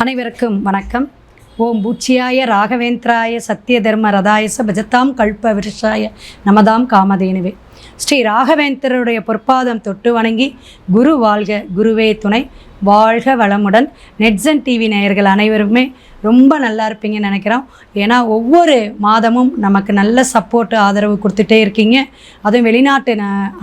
அனைவருக்கும் வணக்கம். ஓம் பூச்சியாய ராகவேந்திராய சத்திய தர்ம ரதாயச பஜத்தாம் கல்ப விருஷாய நமதாம் காமதேனுவே. ஸ்ரீ ராகவேந்தருடைய பொற்பாதம் தொட்டு வணங்கி குரு வாழ்க குருவே துணை. வாழ்க வளமுடன். நெட்ஸன் டிவி நேயர்கள் அனைவருமே ரொம்ப நல்லா இருப்பீங்கன்னு நினைக்கிறோம். ஏன்னா ஒவ்வொரு மாதமும் நமக்கு நல்ல சப்போர்ட் ஆதரவு கொடுத்துட்டே இருக்கீங்க. அதுவும் வெளிநாட்டு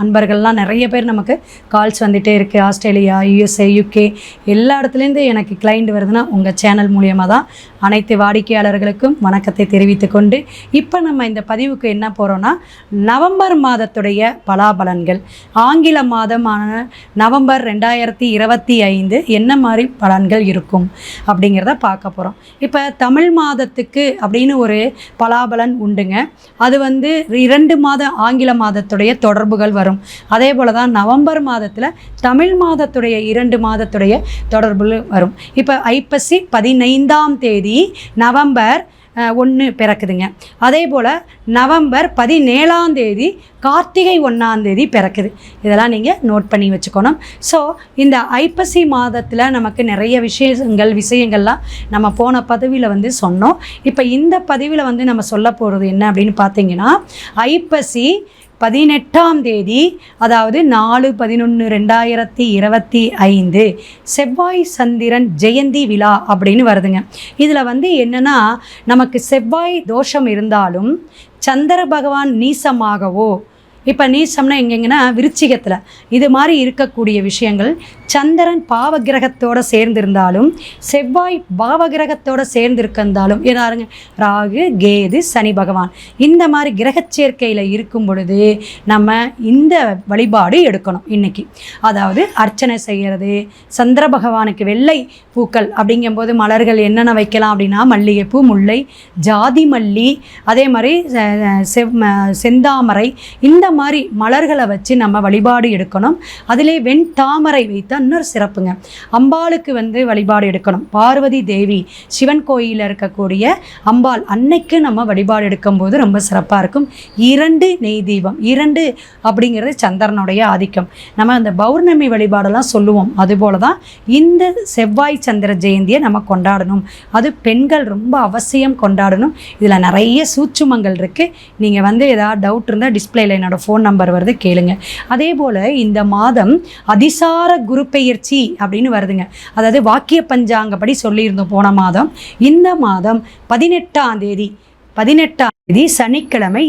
அன்பர்கள்லாம் நிறைய பேர் நமக்கு கால்ஸ் வந்துகிட்டே இருக்குது ஆஸ்திரேலியா யூஎஸ்ஏ யூகே எல்லா இடத்துலேருந்து எனக்கு கிளைண்ட் வருதுன்னா உங்கள் சேனல் மூலியமாக தான். அனைத்து வாடிக்கையாளர்களுக்கும் வணக்கத்தை தெரிவித்து கொண்டு இப்போ நம்ம இந்த பதிவுக்கு என்ன போகிறோன்னா நவம்பர் மாதத்துடைய பலாபலன்கள். ஆங்கில மாதமான நவம்பர் ரெண்டாயிரத்தி இருபத்தி ஐந்து என்ன மாதிரி பலன்கள் இருக்கும் அப்படிங்கிறத பார்க்க போகிறோம் இப்போ தமிழ் மாதத்துக்கு அப்படின்னு ஒரு பலாபலன் உண்டுங்க. அது வந்து இரண்டு மாத ஆங்கில மாதத்துடைய தொடர்புகள் வரும். அதே போல் தான் நவம்பர் மாதத்தில் தமிழ் மாதத்துடைய இரண்டு மாதத்துடைய தொடர்புகள் வரும். இப்போ ஐப்பசி பதினைந்தாம் தேதி நவம்பர் ஒன்று பிறக்குதுங்க. அதே போல் நவம்பர் பதினேழாம் தேதி கார்த்திகை ஒன்றாம் தேதி பிறக்குது. இதெல்லாம் நீங்கள் நோட் பண்ணி வச்சுக்கணும். ஸோ இந்த ஐப்பசி மாதத்தில் நமக்கு நிறைய விஷயங்கள் விஷயங்கள்லாம் நம்ம போன பதிவில் வந்து சொன்னோம். இப்போ இந்த பதிவில் வந்து நம்ம சொல்ல போகிறது என்ன அப்படின்னு பார்த்தீங்கன்னா ஐப்பசி பதினெட்டாம் தேதி அதாவது நாலு பதினொன்று ரெண்டாயிரத்தி இருபத்தி ஐந்து செவ்வாய் சந்திரன் ஜெயந்தி விழா அப்படின்னு வருதுங்க. இதில் வந்து என்னென்னா நமக்கு செவ்வாய் தோஷம் இருந்தாலும் சந்திர பகவான் நீசமாகவோ இப்போ நீசம்னா எங்கெங்கன்னா விருச்சிகத்தில். இது மாதிரி இருக்கக்கூடிய விஷயங்கள் சந்திரன் பாவகிரகத்தோட சேர்ந்திருந்தாலும் செவ்வாய் பாவகிரகத்தோட சேர்ந்திருக்கிருந்தாலும் ஏதாருங்க ராகு கேது சனி பகவான் இந்த மாதிரி கிரக சேர்க்கையில் இருக்கும் பொழுது நம்ம இந்த வழிபாடு எடுக்கணும் இன்னைக்கு. அதாவது அர்ச்சனை செய்கிறது சந்திர பகவானுக்கு வெள்ளை பூக்கள் அப்படிங்கும்போது மலர்கள் என்னென்ன வைக்கலாம் அப்படின்னா மல்லிகைப்பூ முல்லை ஜாதி மல்லி அதே மாதிரி செவ் செந்தாமரை இந்த மாதிரி மலர்களை வச்சு நம்ம வழிபாடு எடுக்கணும். அதிலே வெண் தாமரை வைத்த இன்னொரு சிறப்புங்க. அம்பாளுக்கு வந்து வழிபாடு எடுக்கணும். பார்வதி தேவி சிவன் கோயிலில் இருக்கக்கூடிய அம்பாள் அன்னைக்கு நம்ம வழிபாடு எடுக்கும்போது ரொம்ப சிறப்பாக இருக்கும். இரண்டு நெய் தீபம். இரண்டு அப்படிங்கிறது சந்திரனுடைய ஆதிக்கம். நம்ம அந்த பௌர்ணமி வழிபாடெல்லாம் சொல்லுவோம். அதுபோல தான் இந்த செவ்வாய் சந்திர ஜெயந்தியை நம்ம கொண்டாடணும். அது பெண்கள் ரொம்ப அவசியம் கொண்டாடணும். இதில் நிறைய சூட்சுமங்கள் இருக்குது நீங்கள் வந்து ஏதாவது டவுட் இருந்தால் டிஸ்பிளேல என்னோடய ஃபோன் நம்பர் வருது கேளுங்க. அதே போல் இந்த மாதம் அதிசார குரு பெயர்ச்சி அப்படின்னு வருதுங்க. அதாவது வாக்கிய பஞ்சாங்கப்படி சொல்லியிருந்தோம் போன மாதம். இந்த மாதம் பதினெட்டாம் தேதி பதினெட்டாம் தேதி சனிக்கிழமை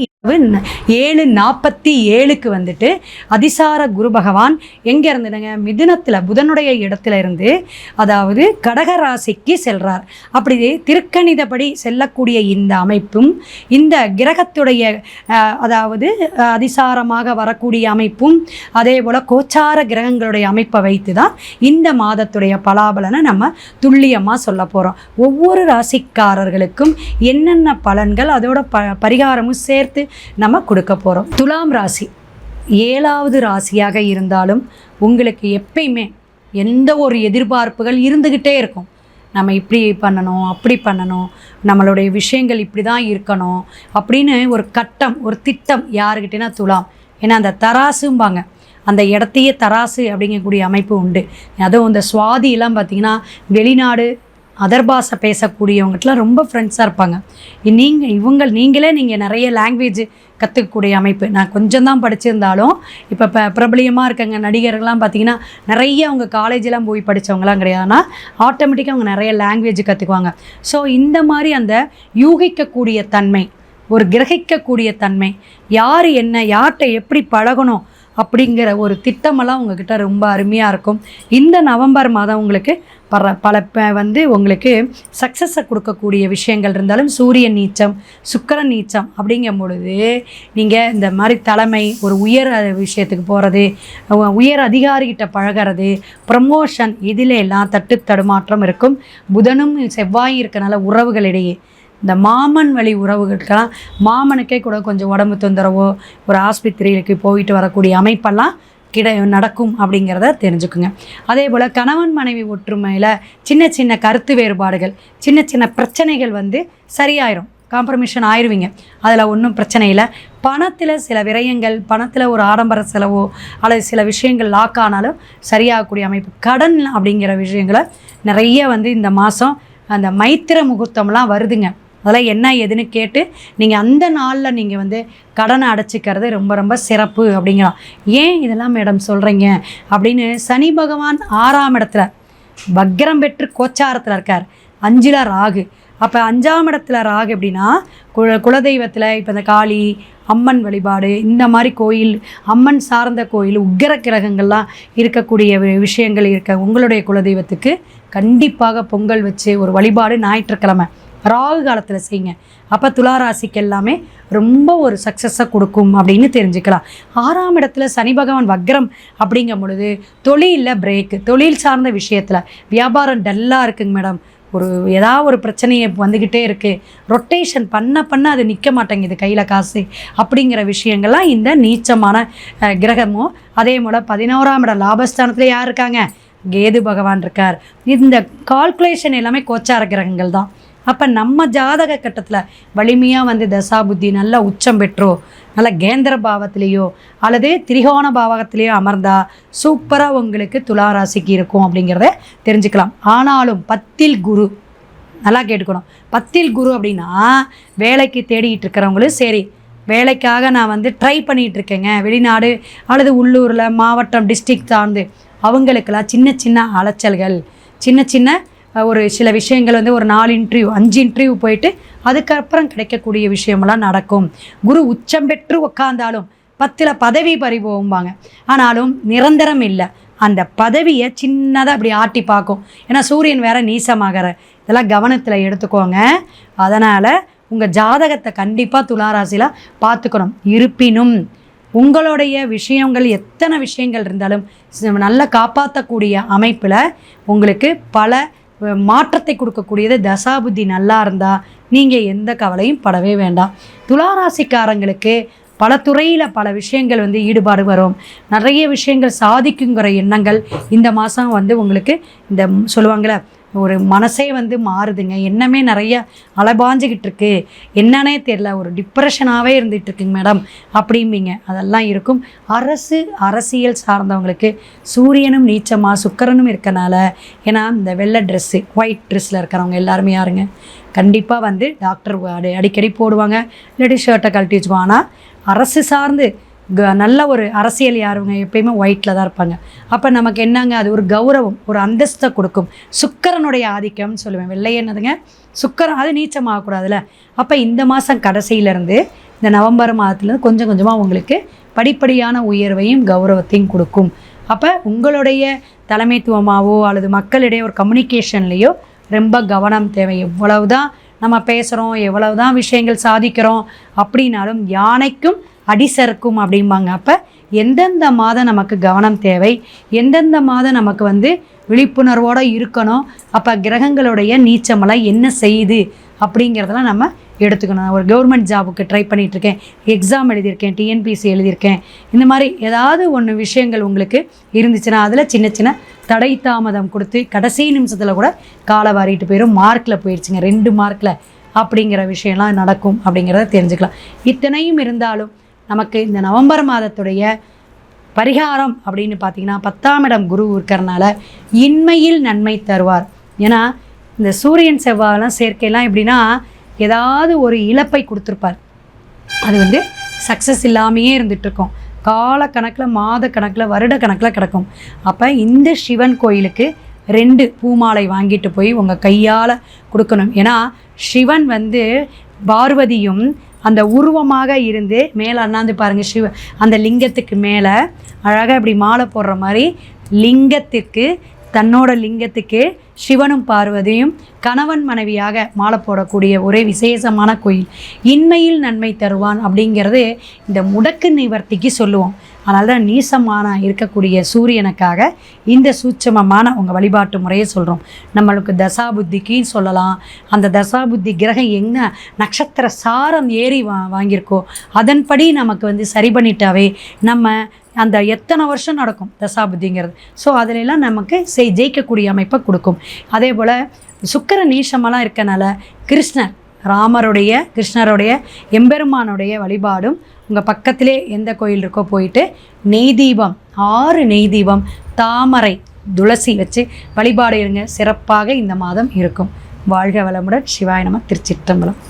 ஏழு நாற்பத்தி ஏழுக்கு வந்துட்டு அதிசார குரு பகவான் எங்கே இருந்துடுங்க மிதுனத்தில் புதனுடைய இடத்துல இருந்து அதாவது கடக ராசிக்கு அப்படி திருக்கணிதப்படி செல்லக்கூடிய இந்த அமைப்பும் இந்த கிரகத்துடைய அதாவது அதிசாரமாக வரக்கூடிய அமைப்பும் அதே போல் கோச்சார கிரகங்களுடைய அமைப்பை வைத்து தான் இந்த மாதத்துடைய பலாபலனை நம்ம துல்லியமாக சொல்ல போகிறோம் ஒவ்வொரு ராசிக்காரர்களுக்கும் என்னென்ன பலன்கள் அதோட ப பரிகாரமும் சேர்த்து நம்ம கொடுக்க போகிறோம் துலாம் ராசி ஏழாவது ராசியாக இருந்தாலும் உங்களுக்கு எப்பயுமே எந்த ஒரு எதிர்பார்ப்புகள் இருந்துக்கிட்டே இருக்கும். நம்ம இப்படி பண்ணணும் அப்படி பண்ணணும் நம்மளுடைய விஷயங்கள் இப்படி தான் இருக்கணும் அப்படின்னு ஒரு கட்டம் ஒரு திட்டம் யாருக்கிட்டேனா துலாம். ஏன்னா அந்த தராசும்பாங்க. அந்த இடத்தையே தராசு அப்படிங்கக்கூடிய அமைப்பு உண்டு. அதுவும் இந்த சுவாதியெல்லாம் பார்த்திங்கன்னா வெளிநாடு அதர் பாஷை பேசக்கூடியவங்ககிட்டலாம் ரொம்ப ஃப்ரெண்ட்ஸாக இருப்பாங்க. நீங்கள் இவங்க நீங்களே நீங்கள் நிறைய லாங்குவேஜ் கற்றுக்கக்கூடிய அமைப்பு. நான் கொஞ்சம் தான் படிச்சிருந்தாலும் இப்போ இப்போ பிரபலியமாக இருக்கங்க நடிகர்கள்லாம் பார்த்தீங்கன்னா நிறைய அவங்க காலேஜெலாம் போய் படித்தவங்களாம் கிடையாதுன்னா ஆட்டோமேட்டிக்காக அவங்க நிறைய லாங்குவேஜ் கற்றுக்குவாங்க ஸோ இந்த மாதிரி அந்த யூகிக்கக்கூடிய தன்மை ஒரு கிரகிக்கக்கூடிய தன்மை யார் என்ன யார்கிட்ட எப்படி பழகணும் அப்படிங்கிற ஒரு திட்டமெல்லாம் உங்ககிட்ட ரொம்ப அருமையாக இருக்கும். இந்த நவம்பர் மாதம் உங்களுக்கு பல பல வந்து உங்களுக்கு சக்ஸஸை கொடுக்கக்கூடிய விஷயங்கள் இருந்தாலும் சூரிய நீச்சம் சுக்கர நீச்சம் அப்படிங்கும் பொழுது நீங்கள் இந்த மாதிரி தலைமை ஒரு உயர் விஷயத்துக்கு போகிறது உயர் அதிகாரிகிட்ட பழகிறது ப்ரமோஷன் இதில் எல்லாம் தட்டு தடுமாற்றம் இருக்கும். புதனும் செவ்வாயும் இருக்கனால உறவுகளிடையே இந்த மாமன் வழி உறவுகளுக்கெல்லாம் மாமனுக்கே கூட கொஞ்சம் உடம்பு தொந்தரவோ ஒரு ஆஸ்பத்திரிகளுக்கு போயிட்டு வரக்கூடிய அமைப்பெல்லாம் கிட நடக்கும் அப்படிங்கிறத தெரிஞ்சுக்குங்க. அதே போல் கணவன் மனைவி ஒற்றுமையில் சின்ன சின்ன கருத்து வேறுபாடுகள் சின்ன சின்ன பிரச்சனைகள் வந்து சரியாயிரும். காம்ப்ரமிஷன் ஆயிருவீங்க. அதில் ஒன்றும் பிரச்சனை இல்லை. பணத்தில் சில விரயங்கள் பணத்தில் ஒரு ஆடம்பர செலவோ அல்லது சில விஷயங்கள் லாக் ஆனாலும் சரியாகக்கூடிய அமைப்பு. கடன் அப்படிங்கிற விஷயங்களை நிறைய வந்து இந்த மாதம் அந்த மைத்திர முகூர்த்தம்லாம் வருதுங்க. அதெல்லாம் என்ன ஏதுன்னு கேட்டு நீங்கள் அந்த நாளில் நீங்கள் வந்து கடனை அடைச்சிக்கிறது ரொம்ப ரொம்ப சிறப்பு அப்படிங்கிறோம் ஏன் இதெல்லாம் மேடம் சொல்கிறீங்க அப்படின்னு சனி பகவான் ஆறாம் இடத்துல வக்ரம் பெற்று கோச்சாரத்தில் இருக்கார். அஞ்சில் ராகு. அப்போ அஞ்சாம் இடத்துல ராகு எப்படின்னா குல குலதெய்வத்தில் இப்போ இந்த காளி அம்மன் வழிபாடு இந்த மாதிரி கோயில் அம்மன் சார்ந்த கோயில் உக்கிர கிரகங்கள்லாம் இருக்கக்கூடிய வி- விஷயங்கள் இருக்க உங்களுடைய குலதெய்வத்துக்கு கண்டிப்பாக பொங்கல் வச்சு ஒரு வழிபாடு ஞாயிற்றுக்கிழமை. ராகு காலத்தில் செய்யுங்க. அப்போ துளாராசிக்கு எல்லாமே ரொம்ப ஒரு சக்ஸஸை கொடுக்கும் அப்படின்னு தெரிஞ்சுக்கலாம். ஆறாம் இடத்துல சனி பகவான் வக்ரம் அப்படிங்கும் பொழுது தொழிலில் பிரேக்கு தொழில் சார்ந்த விஷயத்தில் வியாபாரம் டல்லாக இருக்குங்க மேடம் ஒரு ஏதாவது ஒரு பிரச்சனையை வந்துக்கிட்டே இருக்குது ரொட்டேஷன் பண்ண பண்ண அது நிற்க மாட்டேங்குது கையில் காசு அப்படிங்கிற விஷயங்கள்லாம் இந்த நீச்சமான கிரகமும் அதே போல் பதினோராம் இடம் லாபஸ்தானத்தில் யார் இருக்காங்க? கேது பகவான் இருக்கார். இந்த கால்குலேஷன் எல்லாமே கோச்சார கிரகங்கள் தான். அப்போ நம்ம ஜாதக கட்டத்தில் வலிமையாக வந்து தசாபுத்தி நல்லா உச்சம் பெற்றோ நல்ல கேந்திர பாவத்திலேயோ அல்லது திரிகோண பாவகத்திலேயோ அமர்ந்தா சூப்பராக உங்களுக்கு துலா ராசிக்கு இருக்கும் அப்படிங்கிறத தெரிஞ்சுக்கலாம். ஆனாலும் பத்தில் குரு நல்லா கேட்டுக்கணும். பத்தில் குரு அப்படின்னா வேலைக்கு தேடிட்டு இருக்கிறவங்களும் சரி வேலைக்காக நான் வந்து ட்ரை பண்ணிகிட்டு இருக்கேங்க. வெளிநாடு அல்லது உள்ளூரில் மாவட்டம் டிஸ்ட்ரிக்ட் சார்ந்து அவங்களுக்கெல்லாம் சின்ன சின்ன அலைச்சல்கள் சின்ன சின்ன ஒரு சில விஷயங்கள் வந்து ஒரு நாலு இன்டர்வியூ அஞ்சு இன்டர்வியூ போயிட்டு அதுக்கப்புறம் கிடைக்கக்கூடிய விஷயமெல்லாம் நடக்கும். குரு உச்சம் பெற்று உக்காந்தாலும் பத்தில் பதவி பறிபோகும்பாங்க. ஆனாலும் நிரந்தரம் இல்லை. அந்த பதவியை சின்னதாக அப்படி ஆட்டி பார்க்கும். ஏன்னா சூரியன் வேற நீசமாகிற. இதெல்லாம் கவனத்தில் எடுத்துக்கோங்க. அதனால் உங்கள் ஜாதகத்தை கண்டிப்பாக துளாராசியில் பார்த்துக்கணும். இருப்பினும் உங்களுடைய விஷயங்கள் எத்தனை விஷயங்கள் இருந்தாலும் நல்லா காப்பாற்றக்கூடிய அமைப்பில் உங்களுக்கு பல மாற்றத்தை கொடுக்கக்கூடியது தசாபுத்தி நல்லா இருந்தால் நீங்கள் எந்த கவலையும் படவே வேண்டாம். துளாராசிக்காரங்களுக்கு பல துறையில் பல விஷயங்கள் வந்து ஈடுபாடு வரும். நிறைய விஷயங்கள் சாதிக்குங்கிற எண்ணங்கள் இந்த மாதம் வந்து உங்களுக்கு இந்த சொல்லுவாங்களே ஒரு மனசே வந்து மாறுதுங்க. என்னமே நிறைய அலைபாஞ்சிக்கிட்டு இருக்கு என்னன்னே தெரியல. ஒரு டிப்ரெஷனாகவே இருந்துகிட்டு இருக்குங்க மேடம் அப்படிம்பீங்க. அதெல்லாம் இருக்கும். அரசு அரசியல் சார்ந்தவங்களுக்கு சூரியனும் நீச்சமாக சுக்கரனும் இருக்கனால ஏன்னா இந்த வெள்ளை ட்ரெஸ்ஸு ஒயிட் ட்ரெஸ்ஸில் இருக்கிறவங்க எல்லாருமே யாருங்க? கண்டிப்பாக வந்து டாக்டர் அடி அடிக்கடி போடுவாங்க. இல்லாட்டி ஷர்ட்டை கழட்டி வச்சுக்கோ ஆனால் அரசு சார்ந்து நல்ல ஒரு அரசியல் யாருங்க? எப்பயுமே ஒயிட்டில் தான் இருப்பாங்க. அப்போ நமக்கு என்னங்க? அது ஒரு கௌரவம் ஒரு அந்தஸ்தை கொடுக்கும். சுக்கரனுடைய ஆதிக்கம்னு சொல்லுவேன். வெள்ளை என்னதுங்க? சுக்கரன் அது நீச்சமாகக்கூடாதுல்ல. அப்போ இந்த மாதம் கடைசியிலேருந்து இந்த நவம்பர் மாதத்துலேருந்து கொஞ்சம் கொஞ்சமாக உங்களுக்கு படிப்படியான உயர்வையும் கௌரவத்தையும் கொடுக்கும். அப்போ உங்களுடைய தலைமைத்துவமாகவோ அல்லது மக்களிடையே ஒரு கம்யூனிகேஷன்லேயோ ரொம்ப கவனம் தேவை. எவ்வளவு தான் நம்ம பேசுகிறோம் எவ்வளவு தான் விஷயங்கள் சாதிக்கிறோம் அப்படின்னாலும் யானைக்கும் அடிசறுக்கும் அப்படிம்பாங்க. அப்போ எந்தெந்த மாதம் நமக்கு கவனம் தேவை? எந்தெந்த மாதம் நமக்கு வந்து விழிப்புணர்வோடு இருக்கணும்? அப்போ கிரகங்களுடைய நீச்சமெல்லாம் என்ன செய்யுது? அப்படிங்கிறதெல்லாம் நம்ம எடுத்துக்கணும். நான் ஒரு கவர்மெண்ட் ஜாபுக்கு ட்ரை இருக்கேன் எக்ஸாம் எழுதியிருக்கேன் டிஎன்பிசி எழுதியிருக்கேன். இந்த மாதிரி ஏதாவது ஒன்று விஷயங்கள் உங்களுக்கு இருந்துச்சுன்னா அதில் சின்ன சின்ன தடை தாமதம் கொடுத்து கடைசி நிமிஷத்தில் கூட காலை வாரிட்டு போயிடும் மார்க்கில் போயிடுச்சுங்க ரெண்டு மார்க்கில் அப்படிங்கிற விஷயம்லாம் நடக்கும் அப்படிங்கிறத தெரிஞ்சுக்கலாம். இத்தனையும் இருந்தாலும் நமக்கு இந்த நவம்பர் மாதத்துடைய பரிகாரம் அப்படின்னு பார்த்தீங்கன்னா பத்தாம் இடம் குரு இருக்கிறனால இன்மையில் நன்மை தருவார். ஏன்னா இந்த சூரியன் செவ்வாயெல்லாம் சேர்க்கையெல்லாம் எப்படின்னா ஏதாவது ஒரு இழப்பை கொடுத்துருப்பார். அது வந்து சக்ஸஸ் இல்லாமையே இருந்துகிட்ருக்கோம். காலக்கணக்கில் மாத கணக்கில் வருட கணக்கில் கிடக்கும். அப்போ இந்த சிவன் கோயிலுக்கு ரெண்டு பூமாலை வாங்கிட்டு போய் உங்கள் கையால் கொடுக்கணும். ஏன்னா சிவன் வந்து பார்வதியும் அந்த உருவமாக இருந்து மேலே அண்ணாந்து பாருங்கள் சிவ அந்த லிங்கத்துக்கு மேலே அழகாக இப்படி மாலை போடுற மாதிரி லிங்கத்திற்கு தன்னோட லிங்கத்துக்கு சிவனும் பார்வதியும் கணவன் மனைவியாக மாலை போடக்கூடிய ஒரே விசேஷமான கோயில். இன்மையில் நன்மை தருவான் அப்படிங்கிறது இந்த முடக்கு நிவர்த்திக்கு சொல்லுவோம். அதனால தான் நீசமான இருக்கக்கூடிய சூரியனுக்காக இந்த சூட்சமமான உங்கள் வழிபாட்டு முறையை சொல்கிறோம் நம்மளுக்கு தசாபுத்திக்குன்னு சொல்லலாம். அந்த தசாபுத்தி கிரகம் என்ன நட்சத்திர சாரம் ஏறி வா வாங்கியிருக்கோ அதன்படி நமக்கு வந்து சரி பண்ணிட்டாவே நம்ம அந்த எத்தனை வருஷம் நடக்கும் தசாபுத்திங்கிறது. ஸோ அதிலெல்லாம் நமக்கு செய் ஜெயிக்கக்கூடிய அமைப்பை கொடுக்கும். அதே போல் சுக்கர நீசமெல்லாம் இருக்கனால கிருஷ்ணர் ராமருடைய கிருஷ்ணருடைய எம்பெருமானுடைய வழிபாடும் உங்கள் பக்கத்திலே எந்த கோயில் இருக்கோ போயிட்டு நெய் தீபம் ஆறு நெய் தீபம் தாமரை துளசி வச்சு வழிபாடு இருங்க. சிறப்பாக இந்த மாதம் இருக்கும். வாழ்க வளமுடன். சிவாய நம திருச்சிற்றம்பலம்.